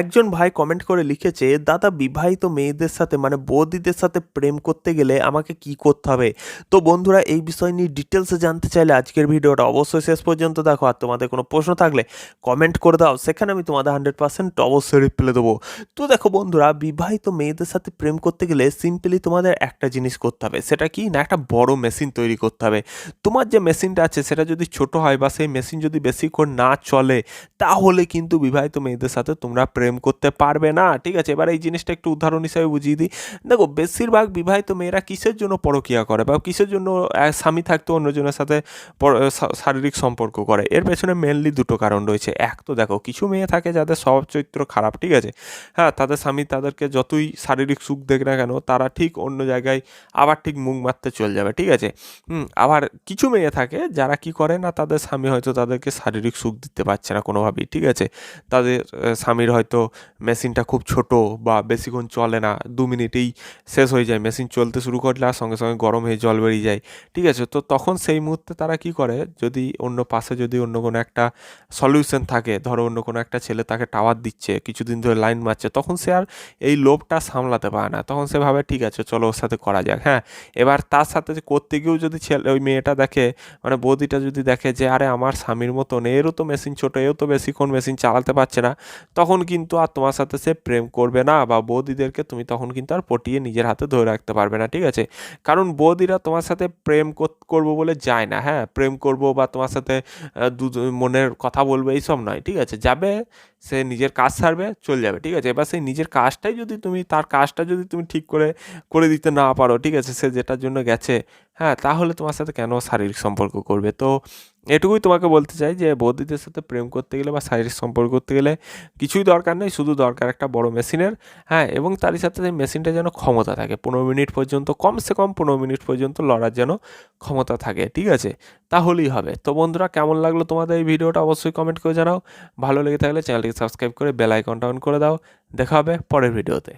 একজন ভাই কমেন্ট করে লিখেছে, দাদা, বিবাহিত মেয়েদের সাথে মানে বৌদিদের সাথে প্রেম করতে গেলে আমাকে কি করতে হবে? তো বন্ধুরা, এই বিষয় নিয়ে ডিটেলসে জানতে চাইলে আজকের ভিডিওটা অবশ্যই শেষ পর্যন্ত দেখো। আর তোমাদের কোনো প্রশ্ন থাকলে কমেন্ট করে দাও, সেখানে আমি তোমাদের হান্ড্রেড পার্সেন্ট অবশ্যই রিপ্লাই দেবো। তো দেখো বন্ধুরা, বিবাহিত মেয়েদের সাথে প্রেম করতে গেলে সিম্পলি তোমাদের একটা জিনিস করতে হবে, সেটা কি? না, একটা বড় মেশিন তৈরি করতে হবে। তোমার যে মেশিনটা আছে, সেটা যদি ছোট হয় বা সেই মেশিন যদি বেশিক্ষণ না চলে, তাহলে কিন্তু বিবাহিত মেয়েদের সাথে তোমরা প্রেম করতে পারবে না। ঠিক আছে, এবার এই জিনিসটা একটু উদাহরণ হিসাবে বুঝিয়ে দিই। দেখো, বেশিরভাগ বিবাহিত মেয়েরা কিসের জন্য পরকিয়া করে বা কিসের জন্য স্বামী থাকতে অন্যজনের সাথে শারীরিক সম্পর্ক করে? এর পেছনে মেনলি দুটো কারণ রয়েছে। এক তো দেখো, কিছু মেয়ে থাকে যাদের স্বভাব চরিত্র খারাপ, ঠিক আছে? হ্যাঁ তাদের স্বামী তাদেরকে যতই শারীরিক সুখ দেখ না কেন, তারা ঠিক অন্য জায়গায় আবার ঠিক মুখ মারতে চলে যাবে, ঠিক আছে? হুম, আবার কিছু মেয়ে থাকে যারা কি করে না, তাদের স্বামী হয়তো তাদেরকে শারীরিক সুখ দিতে পারছে না কোনোভাবেই, ঠিক আছে? তাদের স্বামীর হয়তো মেশিনটা খুব ছোট বা বেশিক্ষণ চলে না, দু মিনিটেই শেষ হয়ে যায়। মেশিন চলতে শুরু করলে আর সঙ্গে সঙ্গে গরম হয়ে জল বেরিয়ে যায়। ঠিক আছে? তো তখন সেই মুহূর্তে তারা কি করে? যদি অন্য পাশে যদি অন্য কোনো একটা সলিউশন থাকে, ধরো অন্য কোনো একটা ছেলে তাকে টাওয়ার দিচ্ছে, কিছুদিন ধরে লাইন মারছে, তখন সে আর এই লোভটা সামলাতে পারে না। তখন সে ভাবে, ঠিক আছে, চলো ওর সাথে করা যাক। হ্যাঁ এবার তার সাথে করতে গিয়েও যদি ছেলে, ওই মেয়েটা দেখে মানে বৌদিটা যদি দেখে যে, আরে, আমার স্বামীর মতন, এরও তো মেশিন ছোটো এও তো বেশিক্ষণ মেশিন চালাতে পারছে না, তখন কিন্তু আর তোমার সাথে সে প্রেম করবে না বা বৌদিদেরকে তুমি তখন কিন্তু আর পটিয়ে নিজের হাতে ধরে রাখতে পারবে না, ঠিক আছে? কারণ বৌদিরা তোমার সাথে প্রেম করব বলে যায় না হ্যাঁ? প্রেম করব বা তোমার সাথে মনের কথা বলবে এইসব নয়, ঠিক আছে? যাবে, সে নিজের কাজ সারবে, চলে যাবে, ঠিক আছে? এবার সেই নিজের কাজটাই যদি তুমি, তার কাজটা যদি তুমি ঠিক করে করে দিতে না পারো, ঠিক আছে? সে যেটার জন্য গেছে হ্যাঁ তাহলে তোমার সাথে কেন শারীরিক সম্পর্ক করবে? তো এটুকুই তোমাকে বলতে চাই যে, বৌদিদের সাথে প্রেম করতে গেলে বা শারীরিক সম্পর্ক করতে গেলে কিছুই দরকার নেই, শুধু দরকার একটা বড় মেশিনের হ্যাঁ এবং তারই সাথে সেই মেশিনটা যেন ক্ষমতা থাকে। পনেরো মিনিট পর্যন্ত, কমসে কম পনেরো মিনিট পর্যন্ত লড়ার যেন ক্ষমতা থাকে, ঠিক আছে? তাহলেই হবে। তো বন্ধুরা, কেমন লাগল তোমাদের এই ভিডিওটা অবশ্যই কমেন্ট করে জানাও। ভালো লেগে থাকলে চ্যানেলটিকে সাবস্ক্রাইব করে বেল আইকনটা অন করে দাও। দেখা হবে পরের ভিডিওতে।